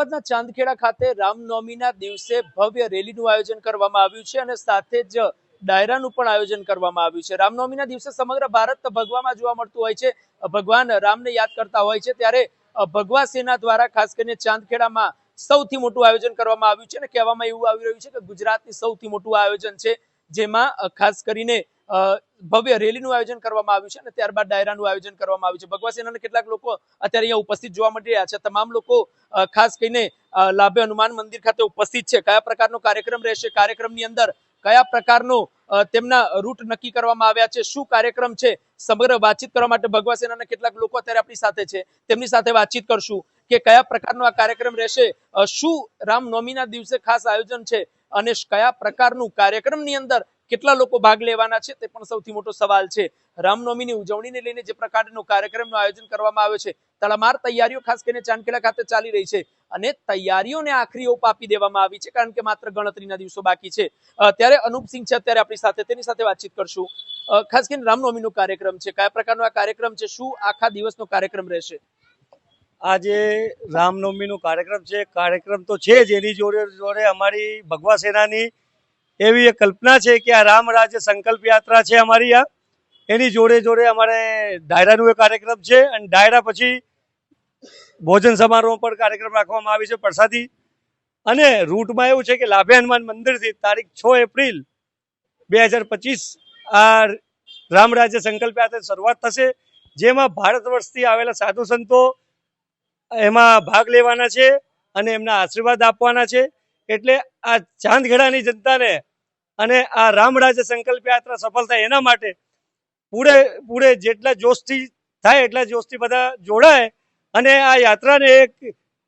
અમદાવાદના ચાંદખેડા ખાતે રામનવમીના દિવસે ભવ્ય રેલીનું આયોજન કરવામાં આવ્યું છે અને સાથે જ ડાયરાનું પણ આયોજન કરવામાં આવ્યું છે. રામનવમીના દિવસે સમગ્ર ભારત ભગવામાં જોવા મળતું હોય છે. ભગવાન રામને યાદ કરતા હોય છે ત્યારે ભગવા સેના દ્વારા ખાસ કરીને ચાંદખેડામાં સૌથી મોટું આયોજન કરવામાં આવ્યું છે અને કહેવામાં એવું આવી રહ્યું છે કે ગુજરાતની સૌથી મોટું આયોજન છે જેમાં ખાસ કરીને ભવ્ય રેલીનું આયોજન કરવામાં આવ્યું છે અને ત્યારબાદ ડાયરાનું આયોજન કરવામાં આવ્યું છે. ભગવા સેનાના કેટલાક લોકો અત્યારે અહીંયા ઉપસ્થિત જોવા મળી રહ્યા છે. તમામ લોકો ખાસ કરીને લાભે હનુમાન મંદિર ખાતે ઉપસ્થિત છે. કયા પ્રકારનો કાર્યક્રમ રહેશે? કાર્યક્રમની અંદર કયા પ્રકારનો તેમના રૂટ નક્કી કરવામાં આવ્યા છે? શું કાર્યક્રમ છે? સમગ્ર વાતચીત કરવા માટે ભગવા સેનાના કેટલાક લોકો અત્યારે આપણી સાથે છે. તેમની સાથે વાતચીત કરશું કે કયા પ્રકારનો આ કાર્યક્રમ રહેશે? શું રામનવમીના દિવસે ખાસ આયોજન છે? અને કયા પ્રકારનું કાર્યક્રમની અંદર કેટલા લોકો ભાગ લેવાના છે તે પણ સૌથી મોટો સવાલ છે. રામનવમીની ઉજવણીને લઈને જે પ્રકારનો કાર્યક્રમનું આયોજન કરવામાં આવ્યો છે તડામાર તૈયારીઓ ખાસ કરીને ચાંદકેલા ખાતે ચાલી રહી છે અને તૈયારીઓને આખરી ઓપ આપી દેવામાં આવી છે કારણ કે માત્ર ગણતરીના દિવસો બાકી છે. ત્યારે અનુપસિંહ છે અત્યારે આપણી સાથે, તેની સાથે વાતચીત કરશું. ખાસ કરીને રામનવમીનો કાર્યક્રમ છે, કયા પ્રકારનો આ કાર્યક્રમ છે, શું આખા દિવસનો કાર્યક્રમ રહેશે? આજે રામનવમીનો કાર્યક્રમ છે, કાર્યક્રમ તો છે જ, એની જોડે જોડે અમારી ભગવા સેનાની એવી એક કલ્પના છે કે આ રામ રાજ્ય સંકલ્પ યાત્રા છે અમારી આ. એની જોડે જોડે અમારે ડાયરાનું એક કાર્યક્રમ છે અને ડાયરા પછી ભોજન સમારોહ પણ કાર્યક્રમ રાખવામાં આવી છે પ્રસાદી. અને રૂટમાં એવું છે કે લાભે હનુમાન મંદિરથી તારીખ છ એપ્રિલ બે હજાર પચીસ આ રામ રાજ્ય સંકલ્પ યાત્રા શરૂઆત થશે. જેમાં ભારત વર્ષથી આવેલા સાધુ સંતો એમાં ભાગ લેવાના છે અને એમના આશીર્વાદ આપવાના છે. એટલે આ ચાંદખેડાની જનતાને અને આ રામ રાજ્ય સંકલ્પ યાત્રા સફળ થાય એના માટે પૂરે પૂરે જેટલા જોશથી થાય એટલા જોશથી બધા જોડાય અને આ યાત્રાને એક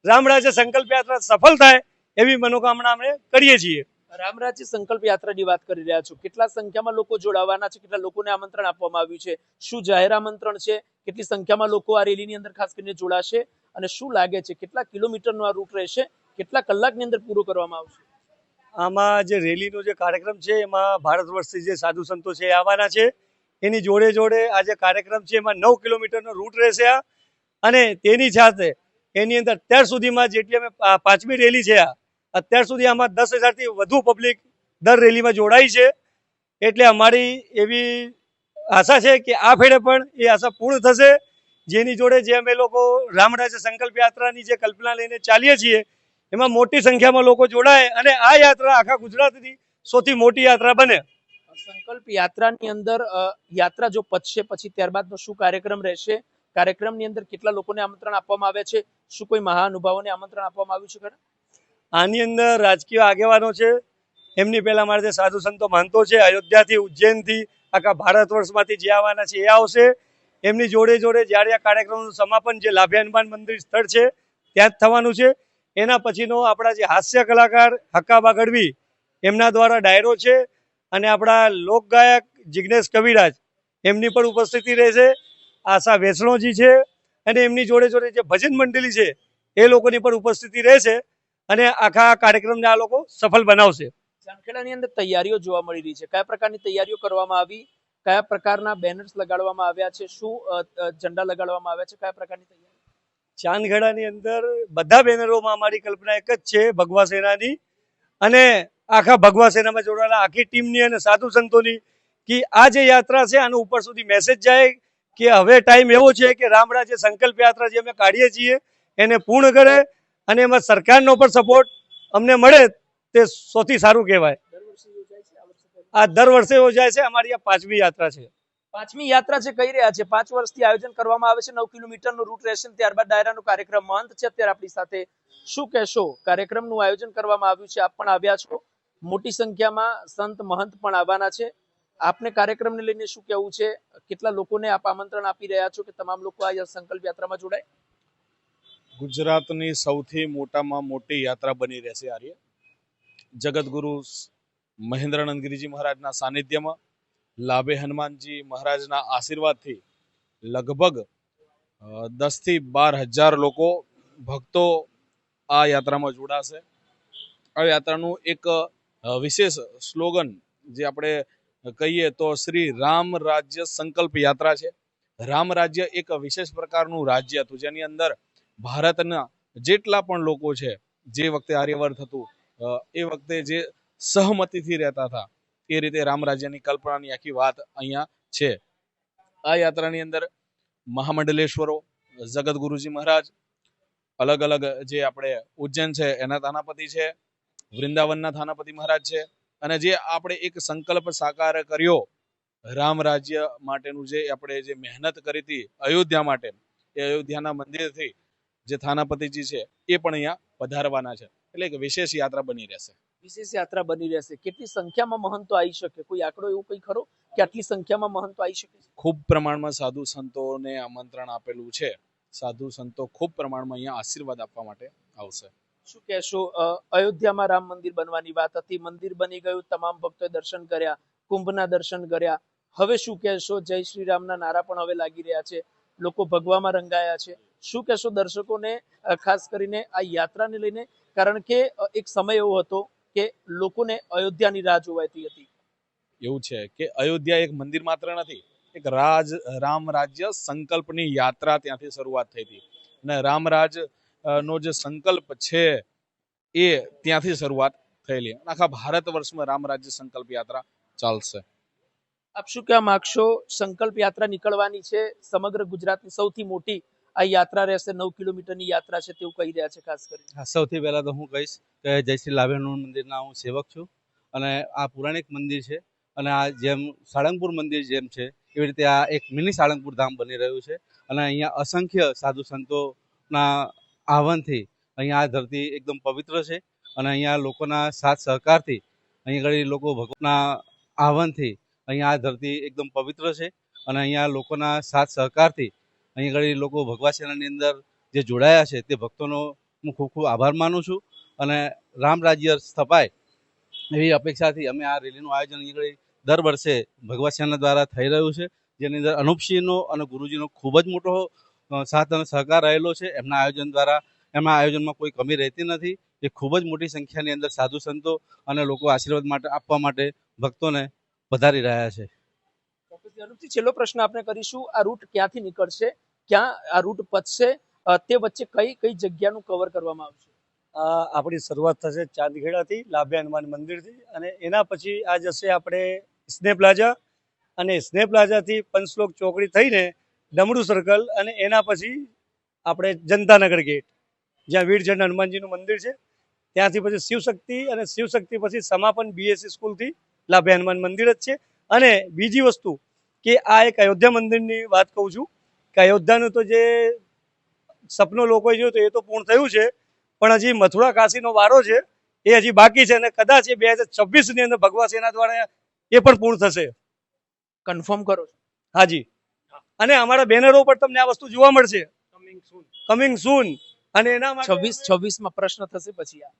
રામ રાજ્ય સંકલ્પ યાત્રા સફળ થાય એવી મનોકામના અમે કરીએ છીએ. રામરાજ્ય સંકલ્પ યાત્રાની વાત કરી રહ્યા છો. કેટલા સંખ્યામાં લોકો જોડાવાના છે? કેટલા લોકોને આમંત્રણ આપવામાં આવ્યું છે? શું જાહેર આમંત્રણ છે? કેટલી સંખ્યામાં લોકો આ રેલીની અંદર ખાસ કરીને જોડાશે? અને શું લાગે છે? કેટલા કિલોમીટરનો આ રૂટ રહેશે? કેટલા કલાકની અંદર પૂરો કરવામાં આવશે? આમાં જે રેલીનો જે કાર્યક્રમ છે, એમાં ભારત વર્ષથી જે સાધુ સંતો છે આવવાના છે. એની જોડે જોડે આ જે કાર્યક્રમ છે, એમાં નવ કિલોમીટરનો રૂટ રહેશે આ. અને તેની સાથે એની અંદર અત્યાર સુધીમાં જેટલી અમે પાંચમી રેલી છે આ, અત્યાર સુધી આમાં દસ હજારથી વધુ પબ્લિક દર રેલીમાં જોડાઈ છે. એટલે અમારી એવી આશા છે કે આ ફેરે પણ એ આશા પૂર્ણ થશે. જેની જોડે જે અમે લોકો રામરાજ્ય સંકલ્પ યાત્રાની જે કલ્પના લઈને ચાલીએ છીએ એમાં મોટી સંખ્યામાં લોકો જોડાય અને આ યાત્રા આખા ગુજરાતની સૌથી મોટી યાત્રા બને. સંકલ્પ યાત્રાની અંદર યાત્રા જો પચશે પછી ત્યારબાદનો શું કાર્યક્રમ રહેશે? કાર્યક્રમની અંદર કેટલા લોકોને આમંત્રણ આપવામાં આવે છે? શું કોઈ મહાનુભાવોને આમંત્રણ આપવામાં આવ્યું છે ખરા? આની અંદર રાજકીય આગેવાનો છે. એમની પહેલા મારે જે સાધુ સંતો માનતો છે અયોધ્યાથી ઉજ્જૈનથી આખા ભારત વર્ષમાંથી જે આવવાના છે એ આવશે. એમની જોડે જોડે જ્યારે આ કાર્યક્રમનું સમાપન જે લાભે હનુમાન મંદિર સ્થળ છે ત્યાં જ થવાનું છે. એના પછીનો આપણા જે હાસ્ય કલાકાર હક્કાબા ગઢવી એમના દ્વારા ડાયરો છે અને આપણા લોકગાયક જિજ્ઞેશ કવિરાજ એમની પણ ઉપસ્થિતિ રહેશે આશા વૈષ્ણવજી છે અને એમની જોડે જોડે જે ભજન મંડળી છે, એ લોકોની પણ ઉપસ્થિતિ રહેશે અને આખા કાર્યક્રમને આ લોકો સફળ બનાવશે. ચાંખેડાની અંદર તૈયારીઓ જોવા મળી રહી છે. કયા પ્રકારની તૈયારીઓ કરવામાં આવી? કયા પ્રકારના બેનર્સ લગાડવામાં આવ્યા છે? શું ઝંડા લગાડવામાં આવ્યા છે? કયા પ્રકારની તૈયારી ચાંદખેડાની અંદર બધા બેનરોમાં અમારી કલ્પના એક જ છે, ભગવા સેનાની. અને આખા ભગવા સેનામાં જોડાયેલા આખી ટીમની અને સાધુ સંતોની કે આ જે યાત્રા છે, આનું ઉપર સુધી મેસેજ જાય કે હવે ટાઈમ એવો છે કે રામ જે સંકલ્પ યાત્રા જે અમે કાઢીએ છીએ, એને પૂર્ણ કરે અને એમાં સરકારનો પણ સપોર્ટ અમને મળે તે સૌથી સારું કહેવાય. આ દર વર્ષે યોજાય છે, અમારી આ પાંચમી યાત્રા છે. પાંચમી યાત્રા જે કહી રહ્યા છે, પાંચ વર્ષથી આયોજન કરવામાં આવે છે, નવ કિલોમીટરનું રૂટ રહેશે ત્યારબાદ ડાયરાનો કાર્યક્રમ અંત છે. અત્યારે આપણી સાથે શું કહેશો? કાર્યક્રમનું આયોજન કરવામાં આવ્યું છે. આપ પણ આવ્યા છો. મોટી સંખ્યામાં સંત મહંત પણ આવવાના છે. આપને કાર્યક્રમને લઈને શું કહેવું છે? કેટલા લોકોને આપ આમંત્રણ આપી રહ્યા છો કે તમામ લોકો આ સંકલ્પ યાત્રામાં જોડાય? ગુજરાતની સૌથી મોટામાં મોટી યાત્રા બની રહેશે આર્ય. જગતગુરુ મહેન્દ્રાનંદ ગિરિજી મહારાજના સાનિધ્યમાં લાભે હનુમાનજી મહારાજના આશીર્વાદથી લગભગ દસથી બાર હજાર લોકો ભક્તો આ યાત્રામાં જોડાશે. આ યાત્રાનું એક વિશેષ સ્લોગન જે આપણે કહીએ તો શ્રી રામ રાજ્ય સંકલ્પ યાત્રા છે. રામ રાજ્ય એક વિશેષ પ્રકારનું રાજ્ય હતું, જેની અંદર ભારતના જેટલા પણ લોકો છે, જે વખતે આર્યવર્ત હતું એ વખતે જે સહમતિથી રહેતા હતા એ રીતે રામરાજ્યની કલ્પનાની આખી વાત અહીંયા છે. આ યાત્રાની અંદર મહામંડલેશ્વરો જગતગુરુજી મહારાજ, અલગ અલગ જે આપણે ઉજ્જૈન છે એના થાનાપતિ છે, વૃંદાવનના થાનાપતિ મહારાજ છે અને જે આપણે એક સંકલ્પ સાકાર કર્યો રામ રાજ્ય માટેનું જે આપણે જે મહેનત કરી હતી અયોધ્યા માટે, એ અયોધ્યાના મંદિરથી જે થાનાપતિજી છે એ પણ અહીંયા પધારવાના છે. એટલે એક વિશેષ યાત્રા બની રહેશે. વિશેષ યાત્રા બની રહેશે. કેટલી સંખ્યામાં મહંતો આવી શકે? કોઈ આંકડો એવું કઈ ખરો? કે આટલી સંખ્યામાં મહંતો આવી શકે? ખૂબ પ્રમાણમાં સાધુ સંતોને આમંત્રણ આપેલું છે. સાધુ સંતો ખૂબ પ્રમાણમાં અહીંયા આશીર્વાદ આપવા માટે આવશે. શું કહેશો? અયોધ્યામાં રામ મંદિર બનવાની વાત હતી. મંદિર બની ગયું. તમામ ભક્તોએ દર્શન કર્યા. કુંભના દર્શન કર્યા. હવે શું કહેશો? જય શ્રી રામના નારા પણ હવે લાગી રહ્યા છે. લોકો ભગવામાં રંગાયા છે. શું કહેશો દર્શકોને? ખાસ કરીને આ યાત્રાને લઈને કારણ કે એક સમય એવો હતો કે લોકોને અયોધ્યાની રાહ જોવાતી હતી. એવું છે કે અયોધ્યા એક મંદિર માત્ર નથી એક રાજ રામ રાજ્ય સંકલ્પની યાત્રા ત્યાંથી શરૂઆત થઈ હતી. અને રામ રાજ નો જે સંકલ્પ છે એ ત્યાંથી શરૂઆત થયેલી. આખા ભારત વર્ષમાં રામ રાજ્ય સંકલ્પ યાત્રા ચાલશે. આપ શું કહેવા માંગશો? સંકલ્પ યાત્રા નીકળવાની છે સમગ્ર ગુજરાતની સૌથી મોટી આ યાત્રા રહેશે, નવ કિલોમીટરની યાત્રા છે તેવું કહી રહ્યા છે ખાસ કરીને. સૌથી પહેલાં તો હું કહીશ કે જય શ્રી લાભેનું મંદિરના હું સેવક છું અને આ પુરાણિક મંદિર છે અને આ જેમ સાળંગપુર મંદિર જેમ છે, એવી રીતે આ એક મિની સાળંગપુર ધામ બની રહ્યું છે અને અહીંયા અસંખ્ય સાધુ સંતોના આહવાનથી અહીંયા આ ધરતી એકદમ પવિત્ર છે અને અહીંયા લોકોના સાથ સહકારથી અહીંયા આગળ લોકો ભગવાનના આહવાનથી અહીંયા આ ધરતી એકદમ પવિત્ર છે અને અહીંયા લોકોના સાથ સહકારથી અહીંયા આગળ લોકો ભગવા સેનાની અંદર જે જોડાયા છે તે ભક્તોનો હું ખૂબ ખૂબ આભાર માનું છું અને રામ રાજ્ય સ્થપાય એવી અપેક્ષાથી અમે આ રેલીનું આયોજન અહીં આગળ દર વર્ષે ભગવા સેના દ્વારા થઈ રહ્યું છે. જેની અંદર અનુપસિંહનો અને ગુરુજીનો ખૂબ જ મોટો સાથ અને સહકાર રહેલો છે. એમના આયોજન દ્વારા એમના આયોજનમાં કોઈ કમી રહેતી નથી. એ ખૂબ જ મોટી સંખ્યાની અંદર સાધુ સંતો અને લોકો આશીર્વાદ માટે આપવા માટે ભક્તોને વધારી રહ્યા છે. ચોક્કસથી છેલ્લો પ્રશ્ન આપણે કરીશું, આ રૂટ ક્યાંથી નીકળશે, ક્યાં આ રૂટ પચશે તે વચ્ચે કઈ કઈ જગ્યાનું કવર કરવામાં આવશે? આપણી શરૂઆત થશે ચાંદખેડાથી લાભે હનુમાન મંદિરથી અને એના પછી આ જશે આપણે સ્નેહ પ્લાઝા અને સ્નેહ પ્લાઝાથી પંચલોક ચોકડી થઈને ડમરૂ સર્કલ અને એના પછી આપણે જનતાનગર ગેટ જ્યાં વીરજન હનુમાનજીનું મંદિર છે. ત્યાંથી પછી શિવશક્તિ અને શિવશક્તિ પછી સમાપન બીએસસી સ્કૂલથી લાભે હનુમાન મંદિર જ છે. અને બીજી વસ્તુ કે આ એક અયોધ્યા મંદિરની વાત કહું છું કે અયોધ્યાનું તો જે સપનું લોકોએ જોયું તો એ તો પૂર્ણ થયું છે પણ હજી મથુરા કાશીનો વારો છે એ હજી બાકી છે અને કદાચ એ બે હજાર છવ્વીસની અંદર ભગવા સેના દ્વારા એ પણ પૂર્ણ થશે. કન્ફર્મ કરો છો? હાજી. અને અમારા બેનરો પર તમને આ વસ્તુ જોવા મળશે. કમિંગ સૂન અને એના માટે છવ્વીસ છવ્વીસમાં પ્રશ્ન થશે પછી આ.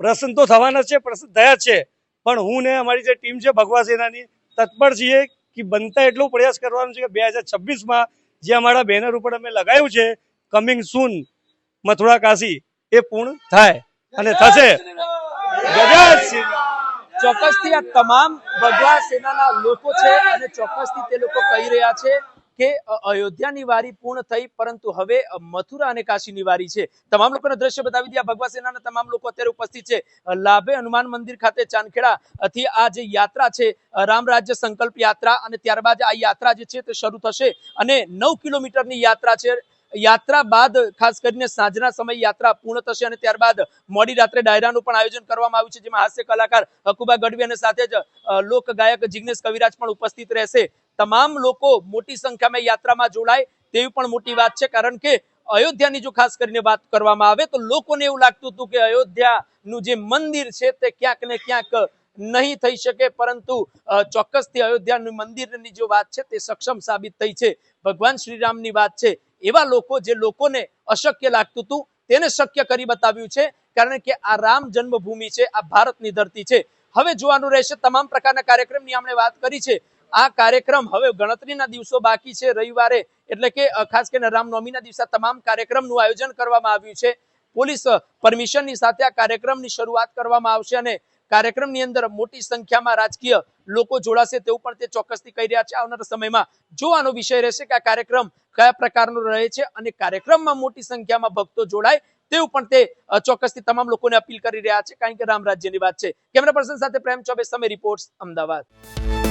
પ્રશ્ન તો થવાના જ છે પ્રશ્ન થયા જ છે. પણ હું ને અમારી જે ટીમ છે ભગવા સેનાની તત્પર છીએ કે બનતા એટલો પ્રયાસ કરવાનો છે કે બે હજાર છવ્વીસમાં જે અમારા બેનર ઉપર અમે લગાવ્યું છે કમિંગ સૂન મથુરા કાશી એ પૂર્ણ થાય. અને થશે. ચોક્કસથી આ તમામ ભગવા સેનાના લોકો છે અને ચોક્કસથી તે લોકો કહી રહ્યા છે. કે અયોધ્યાની વારી પૂર્ણ થઈ, પરંતુ હવે મથુરા અને કાશીની વારી છે. તમામ લોકોને દ્રશ્ય બતાવી દે આ ભગવા સેનાના તમામ લોકો અત્યારે ઉપસ્થિત છે. લાભે હનુમાન મંદિર ખાતે ચાંદખેડા થી આ જે યાત્રા છે રામ રાજ્ય સંકલ્પ યાત્રા અને ત્યારબાદ આ યાત્રા જે છે તે શરૂ થશે અને નવ કિલોમીટરની યાત્રા છે. યાત્રા બાદ ખાસ કરીને સાંજના સમય યાત્રા પૂર્ણ થશે અને ત્યારબાદ મોડી રાત્રે ડાયરાનું પણ આયોજન કરવામાં આવ્યું છે, જેમાં હાસ્ય કલાકાર હકુબા ગઢવી અને સાથે જ લોક ગાયક જિગ્નેશ કવિરાજ પણ ઉપસ્થિત રહેશે. તમામ લોકો મોટી સંખ્યામાં યાત્રામાં જોડાય તેવી પણ મોટી વાત છે, કારણ કે અયોધ્યાની જો ખાસ કરીને વાત કરવામાં આવે તો લોકોને એવું લાગતું હતું કે અયોધ્યાનું જે મંદિર છે તે ક્યાંક ને ક્યાંક નહીં થઈ શકે, પરંતુ ચોક્કસથી અયોધ્યાનું મંદિરની જો વાત છે તે સક્ષમ સાબિત થઈ છે. ભગવાન શ્રીરામની વાત છે, એવા લોકો જે લોકોને અશક્ય લાગતું હતું, તેને શક્ય કરી બતાવ્યું છે, કારણ કે આ રામ જન્મભૂમિ છે, આ ભારતની ધરતી છે. હવે જોવાનું રહેશે, તમામ પ્રકારના કાર્યક્રમની આપણે વાત કરી છે આ કાર્યક્રમ હવે ગણતરીના દિવસો બાકી છે રવિવારે. એટલે કે ખાસ કરીને રામનવમીના દિવસે તમામ કાર્યક્રમનું આયોજન કરવામાં આવ્યું છે. પોલીસ પરમિશનની સાથે આ કાર્યક્રમની શરૂઆત કરવામાં આવશે અને કાર્યક્રમની અંદર મોટી સંખ્યામાં રાજકીય લોકો જોડાશે તેવું પણ તે ચોક્કસથી કહી રહ્યા છે. આવનારા સમયમાં જોવાનો વિષય રહેશે કે આ કાર્યક્રમ કયા પ્રકારનો રહે છે અને કાર્યક્રમમાં મોટી સંખ્યામાં ભક્તો જોડાય તેવું પણ તે ચોક્કસથી તમામ લોકોને અપીલ કરી રહ્યા છે. કારણ કે રામ રાજ્યની વાત છે. કેમેરા પર્સન સાથે પ્રેમ ચોબે, સમય રિપોર્ટ્સ, અમદાવાદ.